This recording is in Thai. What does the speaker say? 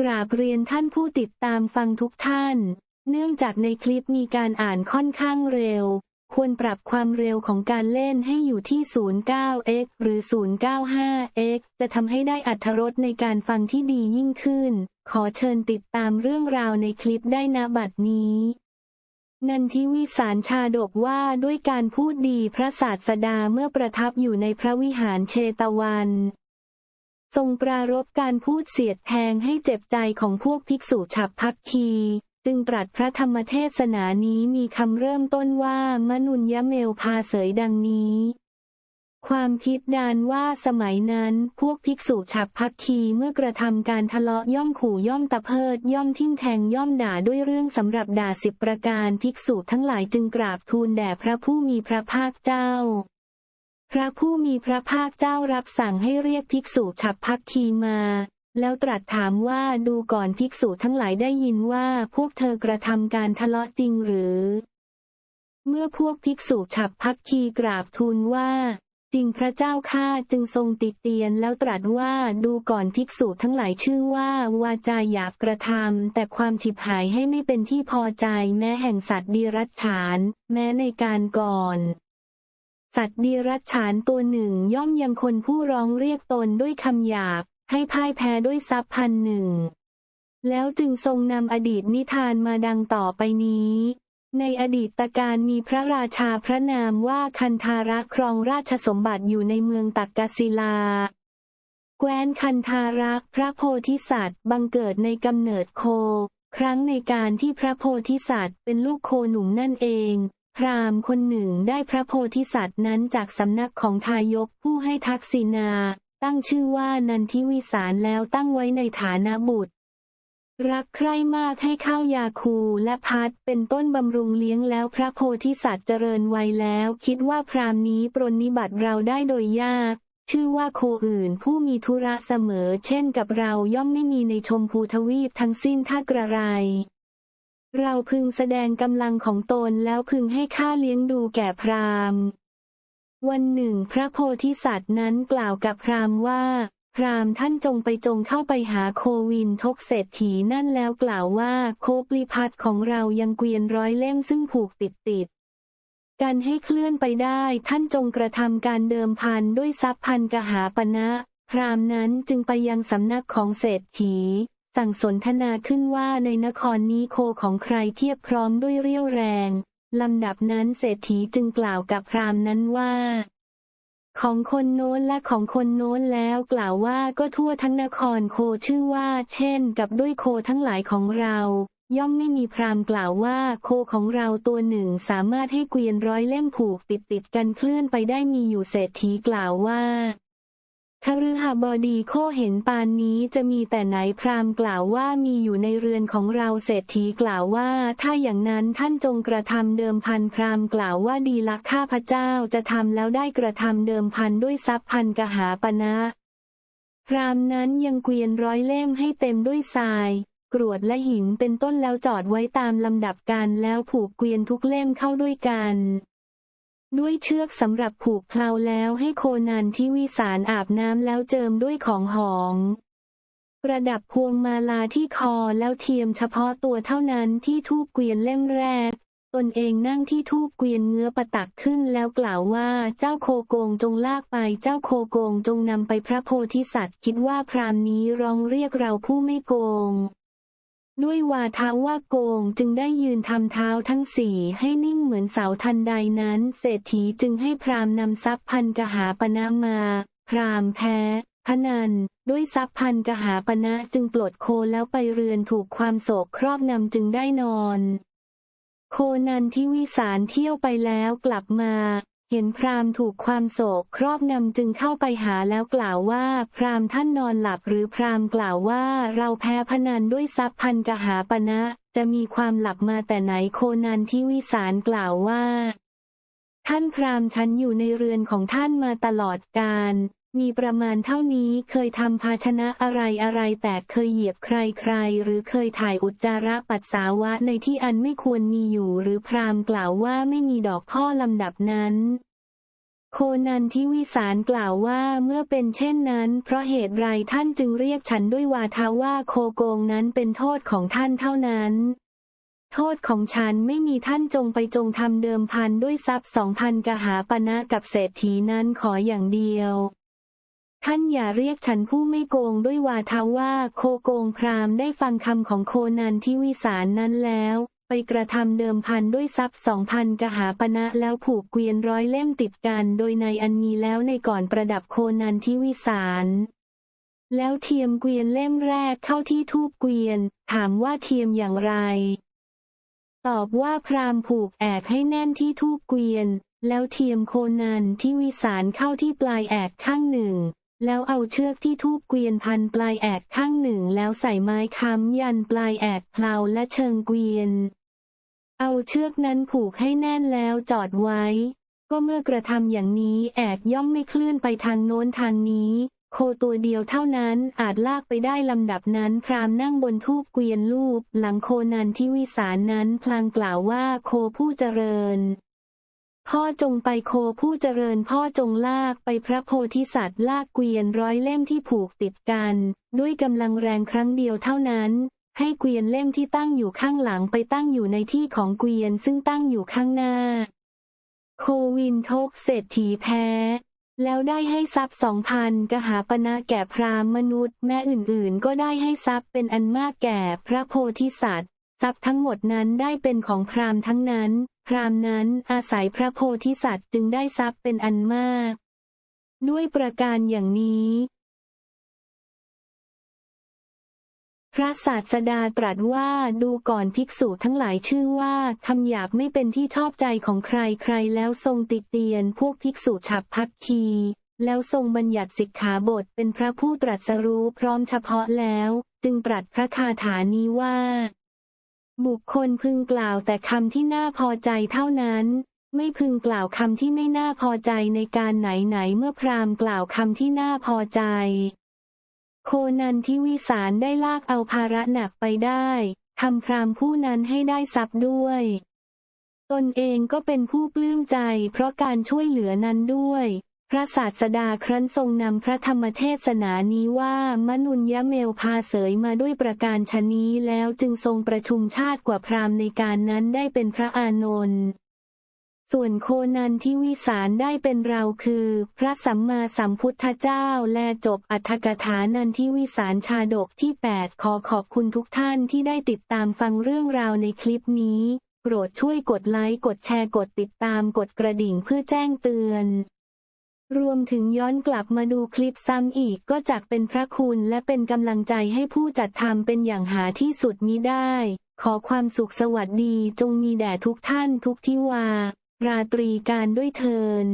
กราบเรียนท่านผู้ติดตามฟังทุกท่าน เนื่องจากในคลิปมีการอ่านค่อนข้างเร็ว ควรปรับความเร็วของการเล่นให้อยู่ที่ 09x หรือ 095x จะทำให้ได้อัธรสในการฟังที่ดียิ่งขึ้น ขอเชิญติดตามเรื่องราวในคลิปได้ณบัดนี้ นันทิวิสารชาดกว่าด้วยการพูดดีพระศาสดาเมื่อประทับอยู่ในพระวิหารเชตวัน ทรงปรารบการพูดเสียดแทงให้เจ็บใจของพวกภิกษุฉับพักคีจึงตรัสพระธรรมเทศนานี้มีคำเริ่มต้นว่ามนุนยเมลพาเสยดังนี้ ความพิดดานว่าสมัยนั้นพวกภิกษุฉับพักคีเมื่อกระทำการทะเลาะย่อมขู่ย่อมตะเพิด ย่อมทิ่มแทงย่อมด่าด้วยเรื่องสำหรับด่าสิบประการภิกษุทั้งหลายจึงกราบทูลแด่พระผู้มีพระภาคเจ้า พระผู้มีพระภาคเจ้ารับสั่งให้เรียกภิกษุฉับพักคีมา แล้วตรัสถามว่าดูก่อนภิกษุทั้งหลายได้ยินว่าพวกเธอกระทำการทะเลาะจริงหรือ เมื่อพวกภิกษุฉับพักคีกราบทูลว่า จริงพระเจ้าข้าจึงทรงติเตียนแล้วตรัสว่าดูก่อนภิกษุทั้งหลายชื่อว่า วาจาหยาบกระทำแต่ความฉิบหายให้ไม่เป็นที่พอใจแม้แห่งสัตว์ดีรัจฉาน แม้ในการก่อน สัตว์ดีรัจฉานตัวหนึ่งย่อมยังคนผู้ร้องเรียกตนด้วยคำหยาบ ให้พ่ายแพ้ด้วยทรัพย์พันหนึ่ง แล้วจึงทรงนำอดีตนิทานมาดังต่อไปนี้ ในอดีตการมีพระราชาพระนามว่าคันธาระครองราชสมบัติอยู่ในเมืองตักกศิลา แคว้นคันธารักษ์พระโพธิสัตว์บังเกิดในกำเนิดโคครั้งในการที่พระโพธิสัตว์เป็นลูกโคหนุ่มนั่นเอง พราหมณ์คนหนึ่งได้พระโพธิสัตว์นั้นจากสำนักของทายกผู้ให้ทักษิณาตั้งชื่อว่านันทิวิสารแล้วตั้งไว้ในฐานะบุตร รักใคร่มากให้ข้าวยาคูและพัดเป็นต้นบำรุงเลี้ยงแล้วพระโพธิสัตว์เจริญวัยแล้ว คิดว่าพรามนี้ปรนนิบัติเราได้โดยยาก ชื่อว่าโคอื่นผู้มีธุระเสมอ เช่นกับเราย่อมไม่มีในชมพูทวีปทั้งสิ้นถ้ากระไร เราพึงแสดงกำลังของตนแล้วพึงให้ข้าเลี้ยงดูแก่พราหมณ์ วันหนึ่ง พระโพธิสัตว์นั้นกล่าวกับพราหมณ์ว่า พราหมณ์ท่านจงไปจงเข้าไปหาโควินทกเศรษฐีนั่นแล้วกล่าวว่าโคปลิพัทของเรายังเกวียนร้อยเล่มซึ่งผูกติดติดกันให้เคลื่อนไปได้ท่านจงกระทำการเดิมพันด้วยทรัพย์พันกหาปณะพราหมณ์นั้นจึงไปยังสำนักของเศรษฐี สั่งสนทนาขึ้นว่าในนครนี้โคของใครเทียบพร้อมด้วยเรี่ยวแรง ลำดับนั้นเศรษฐีจึงกล่าวกับพราหมณ์นั้นว่า ของคนโน้นและของคนโน้นแล้วกล่าวว่าก็ทั่วทั้งนครโคชื่อว่า เช่น กับด้วยโคทั้งหลายของเรา ย่อมไม่มีพราหมณ์กล่าวว่าโคของเราตัวหนึ่งสามารถให้เกวียนร้อยเล่มผูกติดติดกันเคลื่อนไปได้มีอยู่เศรษฐีกล่าวว่า คฤหบดีโคเห็นปานนี้จะมีแต่ไหนพรามกล่าวว่ามีอยู่ในเรือนของเราเศรษฐีกล่าวว่า ถ้าอย่างนั้นท่านจงกระทำเดิมพันพรามกล่าวว่าดีละข้าพเจ้าจะทำแล้วได้กระทำเดิมพันด้วยทรัพย์พันกหาปณะพรามนั้นยังเกวียนร้อยเล่มให้เต็มด้วยทรายกรวดและหินเป็นต้นแล้วจอดไว้ตามลำดับกันแล้วผูกเกวียนทุกเล่มเข้าด้วยกัน ด้วยเชือกสำหรับผูกเพลาแล้วให้โคนันที่วิสารอาบน้ำแล้วเจิมด้วยของหอมประดับพวงมาลาที่คอแล้วเทียมเฉพาะตัวเท่านั้นที่ทูบเกวียนเล่มแรก ตนเองนั่งที่ทูบเกวียนเงื้อประตักขึ้นแล้วกล่าวว่าเจ้าโคโกงจงลากไปเจ้าโคโกงจงนำไปพระโพธิสัตว์คิดว่าพรามนี้ร้องเรียกเราผู้ไม่โกง ด้วยวาทาว่าโกงจึงได้ยืนทำเท้าทั้งสี่ให้นิ่งเหมือนเสาทันใดนั้น เศรษฐีจึงให้พรามนำทรัพย์พันกหาปณะมา พรามแพ้ พนัน ด้วยทรัพย์พันกหาปณะจึงปลดโคแล้วไปเรือนถูกความโศกครอบนำจึงได้นอน โคนันที่วิสารเที่ยวไปแล้วกลับมา เห็นพราหมณ์ถูกความโศกครอบนำจึงเข้าไปหาแล้วกล่าวว่า พราหมณ์ท่านนอนหลับหรือพราหมณ์กล่าวว่า เราแพ้พนันด้วยทรัพย์พันกหาปณะจะมีความหลับมาแต่ไหนโคนันที่วิสารกล่าวว่า ท่านพราหมณ์ฉันอยู่ในเรือนของท่านมาตลอดกาล มีประมาณเท่านี้เคยทำภาชนะอะไรอะไรแตกเคยเหยียบใครใครหรือเคยถ่ายอุจจาระปัสสาวะในที่อันไม่ควรมีอยู่หรือพราหม์กล่าวว่าไม่มีดอกพ่อลำดับนั้นโคโคนันทิวิสารกล่าวว่าเมื่อเป็นเช่นนั้น เพราะเหตุไรท่านจึงเรียกฉันด้วยวาทาว่าโคโกงนั้นเป็นโทษของท่านเท่านั้นโทษของฉันไม่มีท่านจงไปจงทำเดิมพันด้วยทรัพย์สองพันกหาปณะกับเศรษฐีนั้นขออย่างเดียว ท่านอย่าเรียกฉันผู้ไม่โกงด้วยวาทาว่าโคโกงพรามได้ฟังคำของโคนันทิวิสารนั้นแล้ว ไปกระทำเดิมพันด้วยทรัพย์สองพันกหาปณะแล้วผูกเกวียนร้อยเล่มติดกัน โดยในอันมีแล้วในก่อนประดับโคนันทิวิสารแล้วเทียมเกวียนเล่มแรกเข้าที่ทูบเกวียน ถามว่าเทียมอย่างไร ตอบว่าพรามผูกแอกให้แน่นที่ทูบเกวียน แล้วเทียมโคนันที่วิสารเข้าที่ปลายแอกข้างหนึ่ง แล้วเอาเชือกที่ทูบเกวียนพันปลายแอกข้างหนึ่งแล้วใส่ไม้ค้ำยันปลายแอกเพลาและเชิงเกวียน เอาเชือกนั้นผูกให้แน่นแล้วจอดไว้ ก็เมื่อกระทำอย่างนี้แอกย่อมไม่เคลื่อนไปทางโน้นทางนี้ โคตัวเดียวเท่านั้นอาจลากไปได้ลำดับนั้นพรามนั่งบนทูบเกวียนรูปหลังโคนันที่วิสารนั้นพลางกล่าวว่าโคผู้เจริญ พ่อจงไปโคผู้เจริญพ่อจงลากไปพระโพธิสัตว์ลากเกวียนร้อยเล่มที่ผูกติดกัน ด้วยกำลังแรงครั้งเดียวเท่านั้น ให้เกวียนเล่มที่ตั้งอยู่ข้างหลังไปตั้งอยู่ในที่ของเกวียนซึ่งตั้งอยู่ข้างหน้า โควินทกเศรษฐีแพ้ แล้วได้ให้ทรัพย์สองพันกหาปณะแก่พรามมนุษย์ แม่อื่นๆ ก็ได้ให้ทรัพย์เป็นอันมากแก่พระโพธิสัตว์ทรัพย์ทั้งหมดนั้นได้เป็นของพรามทั้งนั้น พราหมณ์นั้นอาศัยพระโพธิสัตว์จึงได้ทรัพย์เป็นอันมาก ด้วยประการอย่างนี้ พระศาสดาตรัสว่าดูก่อนภิกษุทั้งหลายชื่อว่าคำหยาบไม่เป็นที่ชอบใจของใครใครแล้วทรงติเตียนพวกภิกษุฉับพักคี แล้วทรงบัญญัติสิกขาบทเป็นพระผู้ตรัสรู้พร้อมเฉพาะแล้ว จึงตรัสพระคาถานี้ว่า บุคคลพึงกล่าวแต่คำที่น่าพอใจเท่านั้น ไม่พึงกล่าวคำที่ไม่น่าพอใจในการไหนไหนเมื่อพราหมณ์กล่าวคำที่น่าพอใจ โคนันทิวิสารได้ลากเอาภาระหนักไปได้ทำพรามผู้นั้นให้ได้ทรัพย์ด้วย ตนเองก็เป็นผู้ปลื้มใจเพราะการช่วยเหลือนั้นด้วย พระศาสดาครั้นทรงนำพระธรรมเทศนานี้ว่ามนุนยเมลพาเสยมาด้วยประการชนี้แล้วจึงทรงประชุมชาติกว่าพราหมณ์ในการนั้นได้เป็นพระอานนท์ส่วนโคนันที่วิสารได้เป็นเราคือ พระสัมมาสัมพุทธเจ้าและจบอัธกถานันที่วิสารชาดกที่ 8 ขอขอบคุณทุกท่านที่ได้ติดตามฟังเรื่องราวในคลิปนี้ โปรดช่วยกดไลค์กดแชร์กดติดตามกดกระดิ่งเพื่อแจ้งเตือน รวมถึงย้อนกลับมาดูคลิปซ้ำอีกก็จักเป็นพระคุณและเป็นกำลังใจให้ผู้จัดทำเป็นอย่างหาที่สุดมิได้ ขอความสุขสวัสดีจงมีแด่ทุกท่านทุกที่วา ราตรีการด้วยเทิน